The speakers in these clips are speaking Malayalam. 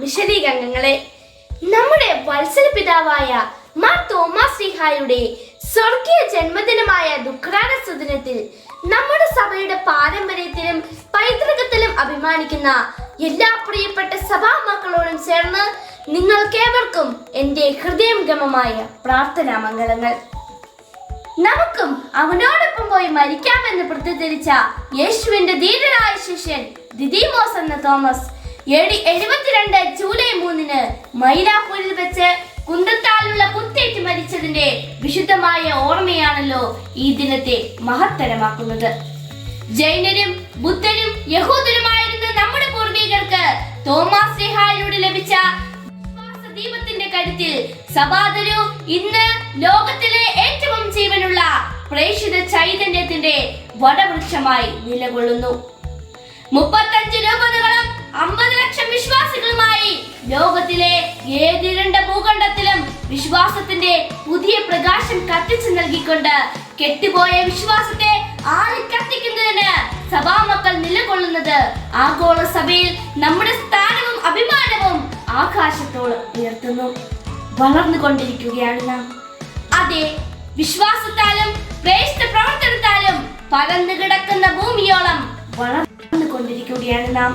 മിഷലീഗ് അംഗങ്ങളെ നമ്മുടെ വത്സര പിതാവായ മാ തോമസ് സിഹായുടെ സ്വർഗീയ ജന്മദിനമായ ദുഃഖാന സുദിനത്തിൽ നമ്മുടെ സഭയുടെ പാരമ്പര്യത്തിലും പൈതൃകത്തിലും അഭിമാനിക്കുന്ന എല്ലാ പ്രിയപ്പെട്ട സഭാ മക്കളോടും ചേർന്ന് നിങ്ങൾക്കേവർക്കും എന്റെ ഹൃദയംഗമമായ പ്രാർത്ഥനാ മംഗളങ്ങൾ നമുക്കും അവനോടൊപ്പം പോയി മരിക്കാമെന്ന് പ്രതിധരിച്ച യേശുവിന്റെ ധീരനായ ശിഷ്യൻ ദിദിമോസ് എന്ന തോമസ് എഴുപത്തിരണ്ട് ജൂലൈ മൂന്നിന് മൈലാപ്പൂരിൽ വെച്ച് കുന്തത്താലുള്ള കുത്തേറ്റ് മരിച്ചതിന്റെ വിശുദ്ധമായ ഓർമ്മയാണല്ലോ ഈ ദിനത്തെ മഹത്തരമാക്കുന്നത്. ജൈനരും ബുദ്ധരും യഹൂദരുമായിരുന്ന നമ്മുടെ പൂർവികർക്ക് തോമസ് ലഭിച്ച ദീപത്തിന്റെ കരുത്തിൽ സഭാതരു ഇന്ന് ലോകത്തിലെ ഏറ്റവും ജീവനുള്ള പ്രേക്ഷിത ചൈതന്യത്തിന്റെ വടവൃക്ഷമായി നിലകൊള്ളുന്നു. മുപ്പത്തഞ്ച് ലോകത്തിലെ ഏതിരണ്ട ഭൂഖണ്ഡത്തിലും വിശ്വാസത്തിന്റെ പുതിയ പ്രകാശം കത്തിച്ചു നൽകിക്കൊണ്ട് കെട്ടുപോയ വിശ്വാസത്തെ ആളിക്കത്തിക്കുന്നതിന് സഭാമക്കൾ നിലകൊള്ളുന്നത് ആഗോള സഭയിൽ നമ്മുടെ സ്ഥാനവും അഭിമാനവും ആകാശത്തോളം ഉയർത്തുന്നു. വളർന്നുകൊണ്ടിരിക്കുകയാണ് നാം. അതെ വിശ്വാസത്താലും പ്രേഷ്ഠ പ്രവർത്തനത്താലും പരന്നു കിടക്കുന്ന ഭൂമിയോളം വളർന്നുകൊണ്ടിരിക്കുകയാണ് നാം.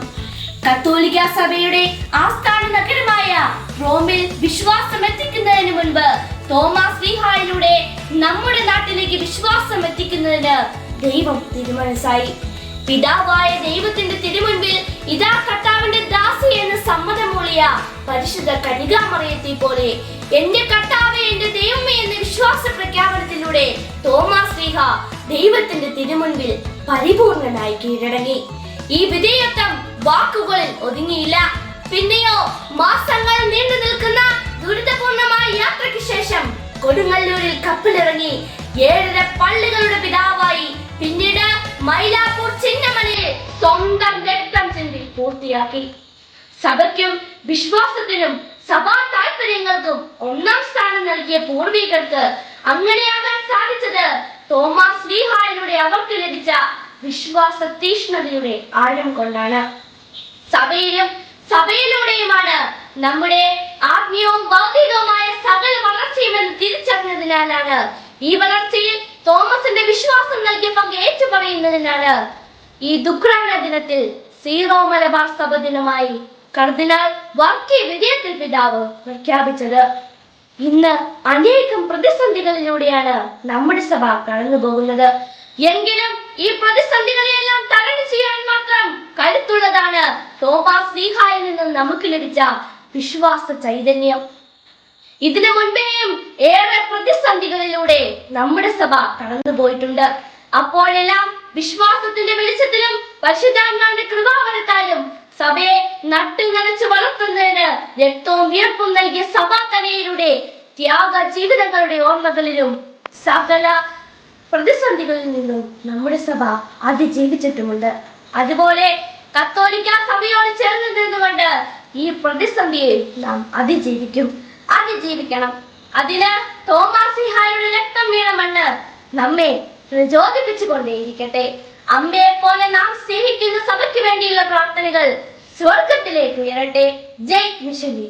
കത്തോലിക്ക സഭയുടെ ആസ്ഥാന നഗരമായ റോമിൽ വിശ്വാസം എത്തിക്കുന്നതിന് മുൻപ് തോമസ് ലീഹായിലൂടെ നമ്മുടെ നാട്ടിലേക്ക് വിശ്വാസം എത്തിക്കുന്നതിന് ദൈവം തിരുമനസായി പിതാവായ ദൈവത്തിന്റെ തിരുമുൻപിൽ ഇതാ കർത്താവിന്റെ ദാസി എന്ന് സമ്മതം മൂളിയ പരിശുദ്ധ കനികാമറിയത്തെ പോലെ എന്റെ കർത്താവെ എന്റെ ദൈവമേ എന്ന വിശ്വാസ പ്രഖ്യാപനത്തിലൂടെ തോമസ് ലീഹ ദൈവത്തിന്റെ തിരുമുൻപിൽ പരിപൂർണനായി കീഴടങ്ങി. ഈ വിധേയത്വം വാക്കുകളിൽ ഒതുങ്ങിയില്ല. പിന്നെയോ മാസങ്ങൾ നീണ്ടു നിൽക്കുന്ന ദുരിതപൂർണമായ യാത്രയ്ക്ക് ശേഷം കൊടുങ്ങല്ലൂരിൽ കപ്പലിറങ്ങി ഏഴര പള്ളികളുടെ പിതാവായി പിന്നീട് മൈലാപ്പൂർ ചിന്നമലയിൽ സ്വന്തം രക്തം ചിന്തി പൂർത്തിയാക്കി. സഭയ്ക്കും വിശ്വാസത്തിനും സഭാ താല്പര്യങ്ങൾക്കും ഒന്നാം സ്ഥാനം നൽകിയ പൂർവികർക്ക് അങ്ങനെയാകാൻ സാധിച്ചത് തോമസ് ലീഹായിലൂടെ അവർക്ക് ലഭിച്ച വിശ്വാസ തീഷ്ണതയുടെ ആഴം കൊണ്ടാണ്. സഭയിലും സഭയിലൂടെയുമാണ് നമ്മുടെ ആത്മീയവും ഭൗതികവുമായ സകല വളർച്ചയും എന്ന് തിരിച്ചറിഞ്ഞതിനാലാണ് ഈ വളർച്ചയിൽ തോമസിന്റെ വിശ്വാസം നൽകിയ പങ്ക് ഏറ്റുപറയുന്നതിനാണ്. ഈ ദുഃഖാന ദിനത്തിൽ സീറോ മലബാർ സഭ ദിനമായി കർദിനാൾ വർക്കി വിജയത്തിൽ പിതാവ് പ്രഖ്യാപിച്ചത്. ഇന്ന് അനേകം പ്രതിസന്ധികളിലൂടെയാണ് നമ്മുടെ സഭ കടന്നു പോകുന്നത് എങ്കിലും ഈ പ്രതിസന്ധികളെയെല്ലാം കരുത്തുള്ളതാണ് തോമാസ് ലീഹായിൽ നിന്നും നമുക്ക് ലഭിച്ച വിശ്വാസ ചൈതന്യം. ഇതിനു മുൻപേയും ഏറെ പ്രതിസന്ധികളിലൂടെ നമ്മുടെ സഭ കടന്നു പോയിട്ടുണ്ട്. അപ്പോഴെല്ലാം വിശ്വാസത്തിന്റെ വെളിച്ചത്തിലും പരിശുദ്ധാത്മാവിന്റെ കൃപാവരത്താലും സഭയെ നട്ടു നനച്ചു വളർത്തുന്നതിന് രക്തവും വിയർപ്പും നൽകിയ സഭാ തലയിലൂടെ ത്യാഗ ജീവിതങ്ങളുടെ ഓർമ്മകളിലും സകല പ്രതിസന്ധികളിൽ നിന്നും നമ്മുടെ സഭ അതിജീവിച്ചിട്ടുമുണ്ട്. അതുപോലെ കത്തോലിക്ക സഭയോട് ചേർന്ന് നിന്നുകൊണ്ട് ഈ പ്രതിസന്ധിയെ നാം അതിജീവിക്കും. അതിജീവിക്കണം. അതിന് തോമാസിഹായുടെ രക്തം വീണ മണ്ണ് നമ്മെ പ്രചോദിപ്പിച്ചു കൊണ്ടേയിരിക്കട്ടെ അമ്മയെ പോലെ നാം സ്നേഹിക്കുന്ന സഭയ്ക്ക് വേണ്ടിയുള്ള പ്രാർത്ഥനകൾ സ്വർഗത്തിലേക്ക് ഉയരട്ടെ. ജയ് മിഷലി